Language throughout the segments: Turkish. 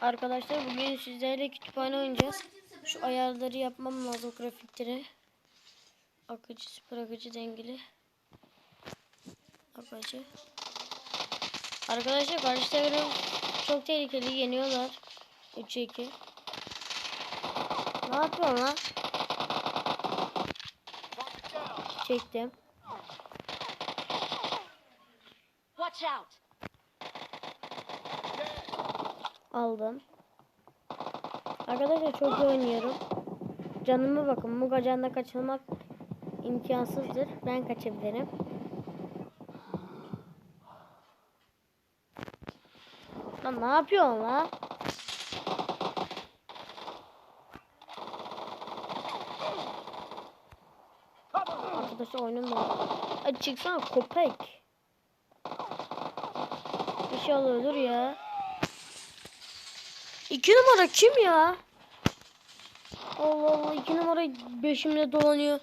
Arkadaşlar bugün sizlerle kütüphane oynayacağız. Şu ayarları yapmam lazım grafikleri. Akıcı, süper akıcı, dengeli. Akıcı. Arkadaşlar karşı takım çok tehlikeli yeniyorlar. 3'e 2. Ne yapıyorsun lan? Çektim. Watch out! Aldım. Arkadaşlar çok iyi oynuyorum. Canıma bakın. Muga canla kaçırmak imkansızdır. Ben kaçabilirim. Lan ne yapıyorsun la? Arkadaşlar oyunum da. Hadi çıksana köpek. İnşallah ölür ya. İki numara kim ya? Allah Allah iki numara beşimle dolanıyor.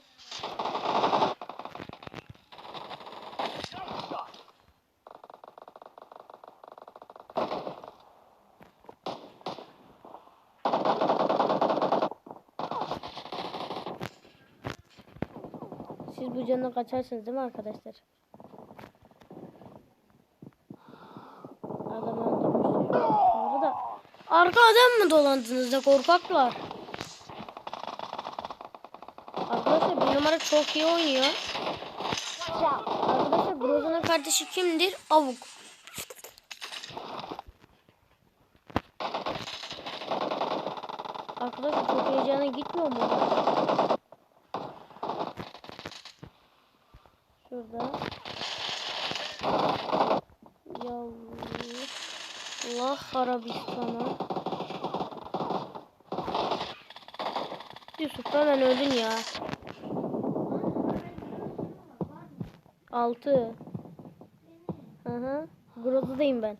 Siz bu canına kaçarsınız değil mi arkadaşlar? Adam öldürmüş. Bu arada arkadan mı dolandınız da korkaklar? Arkadaşlar bir numara çok iyi oynuyor. Arkadaşlar Groza'nın kardeşi kimdir? Avuk. Arkadaşlar çok heyecana gitmiyor mu? Şurada. Ya Allah Arabistan'a. Yusuf hemen öldün ya. Altı. Hı hı. Groza'dayım ben.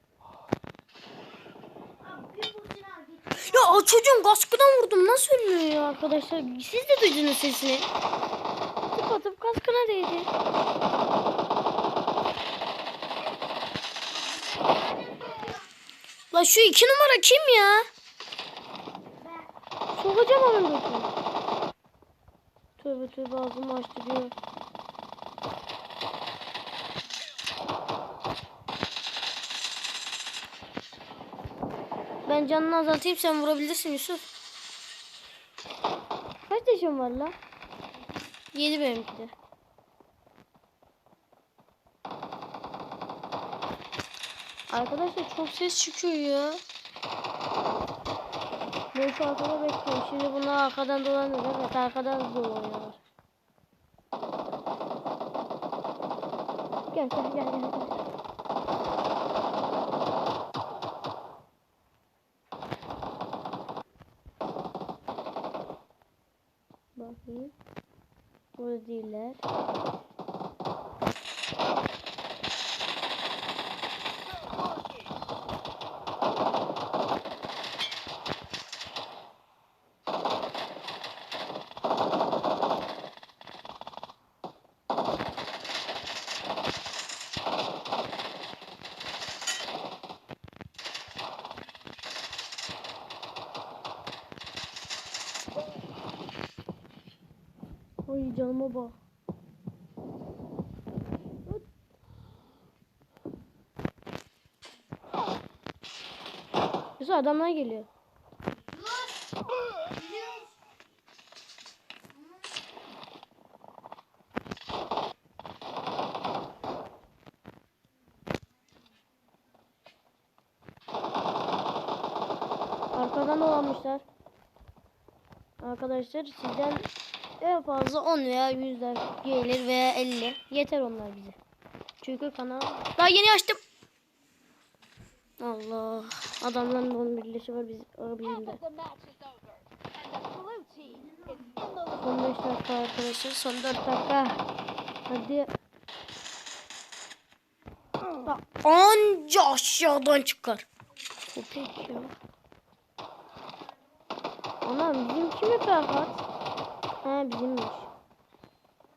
Ya o çocuğun kaskından vurdum. Nasıl ölmüyor ya arkadaşlar? Siz de duydunuz sesini. Tıp atıp kaskına değdi. La şu iki numara kim ya? Sokacağım onun götünü. Tövbe tövbe ağzımı açtı diyor. Ben canını azaltayım sen vurabilirsin Yusuf. Kaç yaşın var la? 7 benimki de. Arkadaşlar çok ses çıkıyor ya. Ben şu arkada bekliyorum. Şimdi bunlar arkadan dolanıyor. Evet arkadan dolanıyorlar. Gel gel gel gel. Bakayım. Burada değiller. Ay canıma bak. Yusuf adamlar geliyor. Arkadan dolanmışlar. Arkadaşlar sizden en fazla 10 veya 100 like gelir veya 50. Yeter onlar bize. Çünkü kanal daha yeni açtım. Allah. Adamların 11 leşi var biz aa, bizim de. The match is over, and the blue team is in the Son 5 dakika arkadaşlar. Son 4 dakika. Hadi. Anca aşağıdan çıkar. Köpek ya. Anam bizim kimi Ferhat? Ha bizimmiş.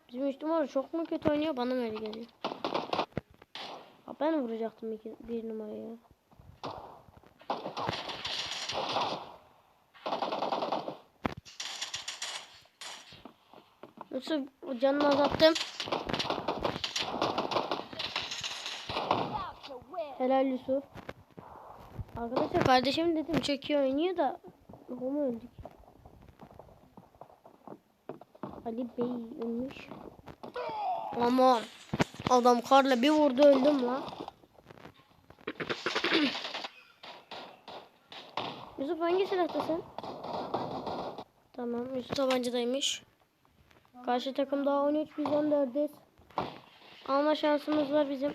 Bizim üç numara çok mu kötü oynuyor bana mı öyle geliyor? Ha, ben vuracaktım iki, bir numaraya. Nasıl canını azalttım. Helal Yusuf. Arkadaşlar kardeşim dedim çekiyor oynuyor da. Ama öldük. Ali Bey ölmüş. Aman. Adam karla bir vurdu öldüm lan. Yusuf hangi silahtasın? Tamam Yusuf tabancadaymış. Karşı takım daha 13 biz 14'üz. Alma şansımız var bizim.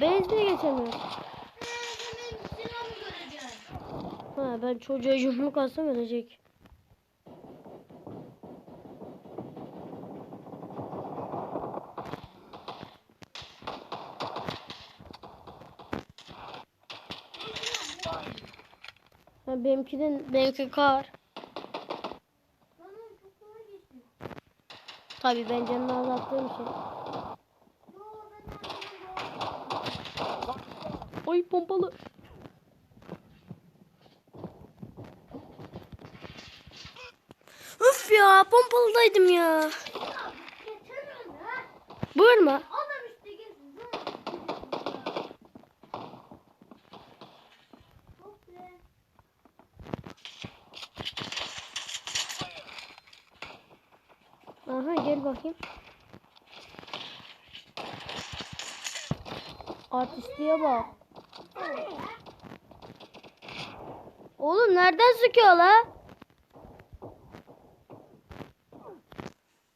Bezle geçemiyor. Ha ben çocuğa yumruk atsam ölecek. Ha benimki de benimki kar. Tabii ben canını azalttığım için. Ay pompalı. Üf ya pompalıdaydım ya. Buyurma. Aha gel bakayım. Artistliğe bak. Oğlum nereden sıkıyor la?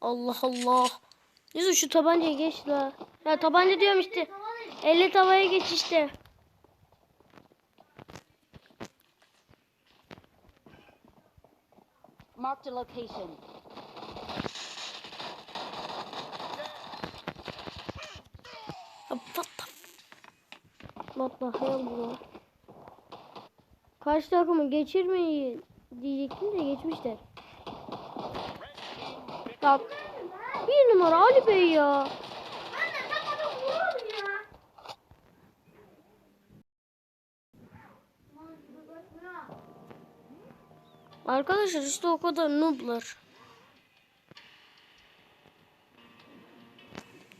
Allah Allah. Yusuf şu tabancayı geç la. Ya tabanca diyorum işte. Elle tavaya geç işte. Marked a location. Ya What the, what the hell bro? Karşı takımı geçirmeyin diyecektim de geçmişler. Ya bir numara Ali Bey ya. Arkadaşlar işte o kadar nooblar.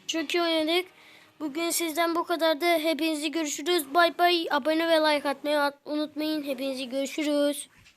Çok iyi oynadık. Bugün sizden bu kadar da hepinizi görüşürüz. Bay bay. Abone ve like atmayı at- unutmayın. Hepinizi görüşürüz.